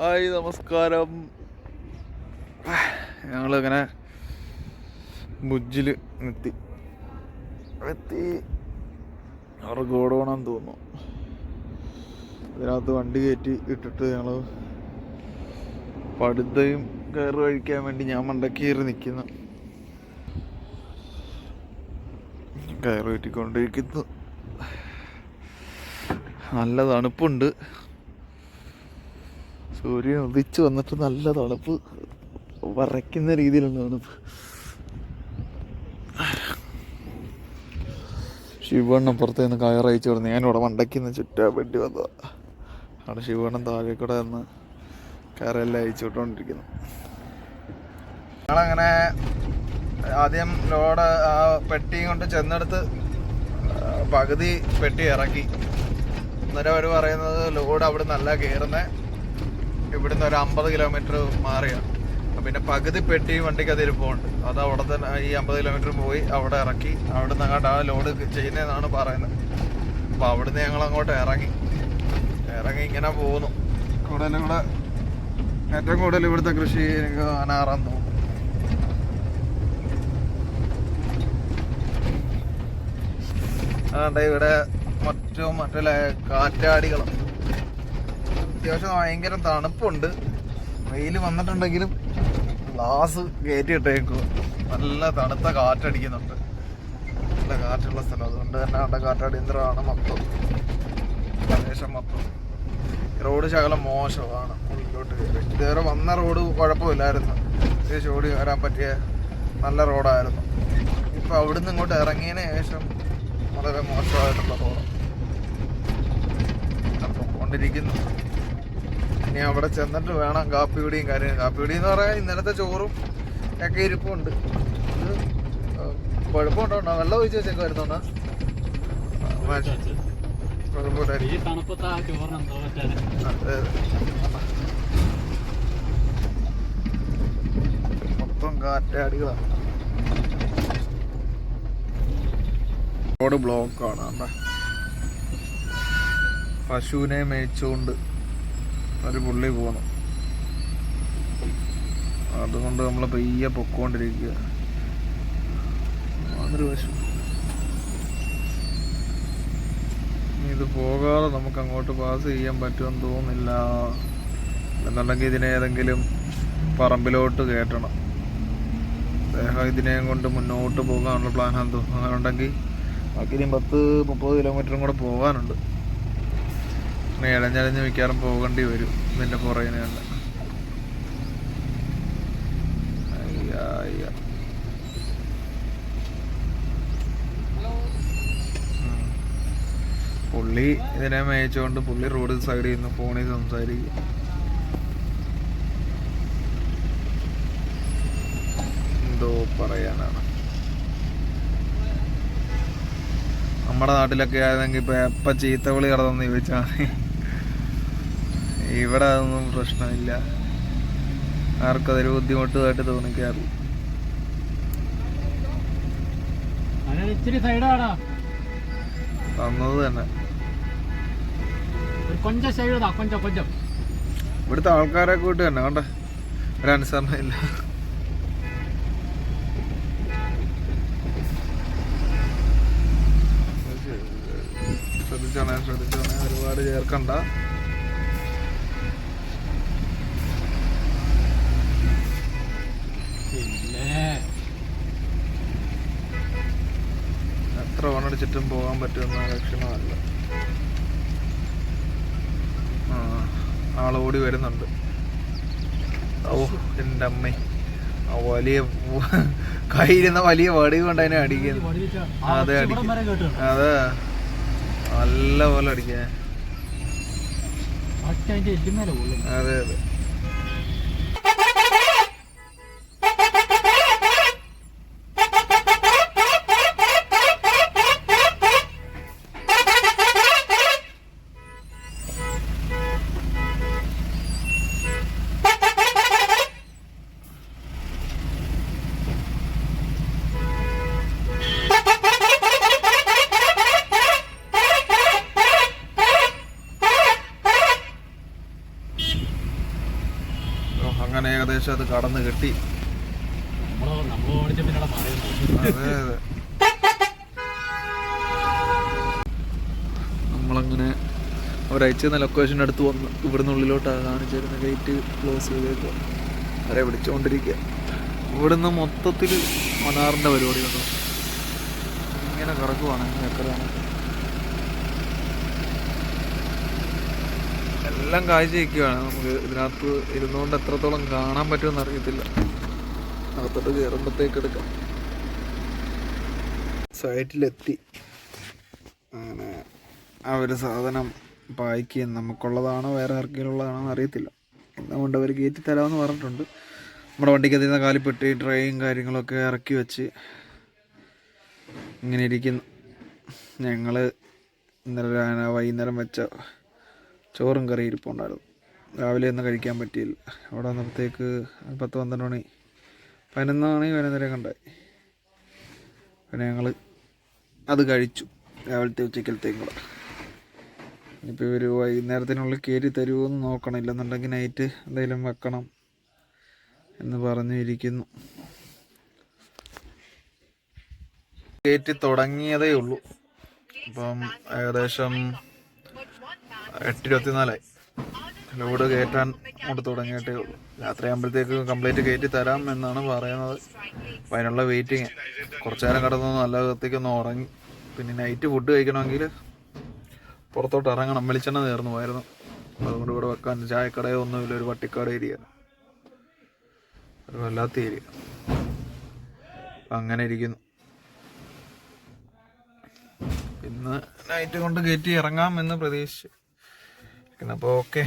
Hi നമസ്കാരം. ഞങ്ങളിങ്ങനെ മുജ്ജിൽ എത്തി. എത്തി. അവിടെ ഗോഡൗണെന്ന് തോന്നുന്നു. അതിനകത്ത് വണ്ടി കയറ്റി ഇട്ടിട്ട് ഞങ്ങൾ പടുതയും കയറി കഴിക്കാൻ വേണ്ടി ഞാൻ മണ്ടക്ക് കയറി നിൽക്കുന്നു കയറി കയറ്റിക്കൊണ്ടിരിക്കുന്നു. നല്ല തണുപ്പുണ്ട്. സൂര്യൻ ഉദിച്ച് വന്നിട്ട് നല്ല തണുപ്പ്. വരയ്ക്കുന്ന രീതിയിലുള്ള തണുപ്പ്. ശിവണ്ണം പുറത്തു നിന്ന് കയറയച്ചു കൊടുത്തു ഞാനിവിടെ മണ്ടയ്ക്കുന്ന ചുറ്റാൻ വേണ്ടി വന്നതാ. അവിടെ ശിവണ്ണം താഴെ കൂടെ നിന്ന് കയറെല്ലാം അയച്ചു വിട്ടുകൊണ്ടിരിക്കുന്നു ഞങ്ങളങ്ങനെ ആദ്യം ലോഡ് ആ പെട്ടിയും കൊണ്ട് ചെന്നെടുത്ത് പകുതി പെട്ടി ഇറക്കി. അന്നേരം അവർ പറയുന്നത് ലോഡ് അവിടെ നല്ല കയറുന്നത് ഇവിടുന്ന് ഒരു അമ്പത് കിലോമീറ്റർ മാറിയാണ് പിന്നെ പകുതി പെട്ടി വണ്ടിക്ക് അത് ഇരിപ്പുണ്ട് അത് അവിടെ തന്നെ ഈ അമ്പത് കിലോമീറ്റർ പോയി അവിടെ ഇറക്കി. അവിടെ നിന്ന് അങ്ങോട്ട് ആ ലോഡ് ചെയ്യുന്നതെന്നാണ് പറയുന്നത്. അപ്പോൾ അവിടുന്ന് ഞങ്ങൾ അങ്ങോട്ട് ഇറങ്ങി. ഇറങ്ങി ഇങ്ങനെ പോകുന്നു കൂടുതലും കൂടെ ഏറ്റവും കൂടുതൽ ഇവിടുത്തെ കൃഷി എനിക്ക് അനാറാന്ന് തോന്നുന്നു അതുകൊണ്ട് ഇവിടെ മറ്റും മറ്റുള്ള കാറ്റാടികളും അത്യാവശ്യം ഭയങ്കര തണുപ്പുണ്ട്. വെയിൽ വന്നിട്ടുണ്ടെങ്കിലും ഗ്ലാസ് കയറ്റി ഇട്ടേക്കും. നല്ല തണുത്ത കാറ്റടിക്കുന്നുണ്ട്. നല്ല കാറ്റുള്ള സ്ഥലം. അതുകൊണ്ട് തന്നെ അവിടെ കാറ്റടിയന്ത്രമാണ് മൊത്തം. പ്രദേശം മൊത്തം. റോഡ് ശകലം മോശമാണ്. ഉള്ളിലോട്ട് കയറി ഇതുവരെ വന്ന റോഡ് കുഴപ്പമില്ലായിരുന്നു. അത്യാവശ്യം ഓടി വരാൻ പറ്റിയ നല്ല റോഡായിരുന്നു ഇപ്പം അവിടുന്ന് ഇങ്ങോട്ട് ഇറങ്ങിയതിന് ശേഷം വളരെ മോശമായിട്ടുള്ള റോഡ് അപ്പം കൊണ്ടിരിക്കുന്നു ഇനി അവിടെ ചെന്നിട്ട് വേണം കാപ്പി കുടിയും കാര്യം കാപ്പി കുടി എന്ന് പറയാൻ ഇന്നലത്തെ ചോറും ഒക്കെ ഇരിപ്പുണ്ട്. ഇത് കുഴപ്പമുണ്ടോ വെള്ളം ഒഴിച്ച് വെച്ചൊക്കെ വരുന്നുണ്ടോ. മൊത്തം കാറ്റാടികളാണ് റോഡ് ബ്ലോക്കാണ്. പശുവിനെ മേയിച്ചുകൊണ്ട് ഒരു പുള്ളി പോകണം അതുകൊണ്ട് നമ്മൾ പയ്യെ പൊക്കോണ്ടിരിക്കുക അതൊരു വശം. ഇത് പോകാതെ നമുക്ക് അങ്ങോട്ട് പാസ് ചെയ്യാൻ പറ്റുമെന്ന് തോന്നുന്നില്ല. എന്നുണ്ടെങ്കിൽ ഇതിനെ ഏതെങ്കിലും പറമ്പിലോട്ട് കയറ്റണം. അദ്ദേഹം ഇതിനെയും കൊണ്ട് മുന്നോട്ട് പോകാനുള്ള പ്ലാൻ തോന്നുന്നു അങ്ങനെ ഉണ്ടെങ്കിൽ ബാക്കി ഇനി പത്ത് മുപ്പത് കിലോമീറ്ററും കൂടെ പോകാനുണ്ട്. ഇഴഞ്ഞഴഞ്ഞ് മിക്കവാറും പോകേണ്ടി വരും ഇതിന്റെ പുറകിനെ കണ്ട്. പുള്ളി ഇതിനെ മേയിച്ചുകൊണ്ട് പുള്ളി റോഡിൽ സൈഡിൽ നിന്ന് ഫോണിൽ സംസാരിക്കും എന്തോ പറയാനാണ് നമ്മുടെ നാട്ടിലൊക്കെ ആയിരുന്നെങ്കിൽ ഇപ്പൊ എപ്പ ചീത്തവിളി കടന്നു ചോദിച്ചാൽ. ഇവിടെ അതൊന്നും പ്രശ്നമില്ല. ആർക്കും അതൊരു ബുദ്ധിമുട്ടുമായിട്ട് തോന്നിക്കാറില്ല. തന്നത് തന്നെ. ഒരു ഇവിടുത്തെ ആൾക്കാരെ കൂട്ട് തന്നെ കണ്ട? അനുസരണ ഇല്ല. ശ്രദ്ധിച്ചോണേ ശ്രദ്ധിച്ചോണേ ഒരുപാട് ചേർക്കണ്ട. പിന്നെ എത്ര ഓണടിച്ചിട്ടും പോകാൻ പറ്റുന്ന ലക്ഷണമല്ല. ആളോടി വരുന്നുണ്ട്. ഓ എന്റെ അമ്മേ. ആ വലിയ കയ്യിരുന്ന വലിയ വടി കൊണ്ട് അതിനെ അടിക്കുന്നു. അതെ, അടിക്കും. അതെ. നല്ല പോലെ അടിക്കാൻ. അതെ അതെ. ഏകദേശം അത് കടന്ന് കെട്ടി. അതെ അതെ. നമ്മളങ്ങനെ ഒരാഴ്ച ലൊക്കേഷന്റെ അടുത്ത് വന്ന് ഇവിടുന്ന് ഉള്ളിലോട്ടാണ് കാണിച്ചിരുന്ന ഗേറ്റ് ക്ലോസ് ചെയ്തേക്കുക അവരെ വിളിച്ചുകൊണ്ടിരിക്കുക ഇവിടുന്ന് മൊത്തത്തിൽ മനാറിന്റെ പരിപാടി കേട്ടോ ഇങ്ങനെ കിടക്കുവാണ്. ഏക്കറാണ് എല്ലാം കാഴ്ച വയ്ക്കുകയാണ് നമുക്ക് ഇതിനകത്ത് ഇരുന്നുകൊണ്ട് എത്രത്തോളം കാണാൻ പറ്റുമെന്ന് അറിയത്തില്ല. അകത്തോട്ട് കയറുമ്പോഴത്തേക്ക് എടുക്കാം. സൈറ്റിലെത്തി. അങ്ങനെ ആ ഒരു സാധനം പായ്ക്ക് നമുക്കുള്ളതാണോ വേറെ ആർക്കെങ്കിലും ഉള്ളതാണോ എന്ന് അറിയത്തില്ല എന്നുകൊണ്ട് അവർ കയറ്റി തരാമെന്ന് പറഞ്ഞിട്ടുണ്ട്. നമ്മുടെ വണ്ടിക്ക് നിന്ന് കാലിപ്പെട്ടി ട്രെയിൻ കാര്യങ്ങളൊക്കെ ഇറക്കി വെച്ച് ഇങ്ങനെ ഇരിക്കുന്നു. ഞങ്ങൾ ഇന്നലെ വൈകുന്നേരം വെച്ച ചോറും കറി ഇരിപ്പുണ്ടായിരുന്നു. രാവിലെ ഒന്നും കഴിക്കാൻ പറ്റിയില്ല. അവിടെ വന്നപ്പോഴത്തേക്ക് പത്ത് പന്ത്രണ്ട് മണി പതിനൊന്ന് മണി പതിനൊന്നര കണ്ടായി പിന്നെ ഞങ്ങൾ അത് കഴിച്ചു. രാവിലത്തെ ഉച്ചക്കലത്തേക്കും കൂടെ. ഇനിയിപ്പോൾ ഇവർ വൈകുന്നേരത്തിനുള്ളിൽ കയറി തരുമോ എന്ന് നോക്കണം ഇല്ലെന്നുണ്ടെങ്കിൽ നൈറ്റ് എന്തെങ്കിലും വെക്കണം എന്ന് പറഞ്ഞു ഇരിക്കുന്നു കയറ്റി തുടങ്ങിയതേ ഉള്ളൂ. അപ്പം ഏകദേശം എട്ട് ഇരുപത്തിനാലായി ലോഡ് കയറ്റാൻ കൊണ്ട് തുടങ്ങിയിട്ടേ ഉള്ളൂ. രാത്രി ആകുമ്പോഴത്തേക്ക് കംപ്ലീറ്റ് കയറ്റി തരാം എന്നാണ് പറയുന്നത്. അപ്പം അതിനുള്ള വെയിറ്റിങ് കുറച്ചു നേരം കിടന്നു നല്ല കത്തിക്കൊന്ന് ഉറങ്ങി. പിന്നെ നൈറ്റ് ഫുഡ് കഴിക്കണമെങ്കിൽ പുറത്തോട്ട് ഇറങ്ങണം. വെളിച്ചെണ്ണ നേർന്നു പോയിരുന്നു. അതുകൊണ്ട് ഇവിടെ വെക്കാൻ ചായക്കടയോ ഒന്നുമില്ല. ഒരു വട്ടിക്കാട് ഏരിയ ഒരു വല്ലാത്ത ഏരിയ അങ്ങനെ ഇരിക്കുന്നു. ഇന്ന് നൈറ്റ് കൊണ്ട് കയറ്റി ഇറങ്ങാം എന്ന് പ്രതീക്ഷിച്ചു. അപ്പോൾ ഓക്കെ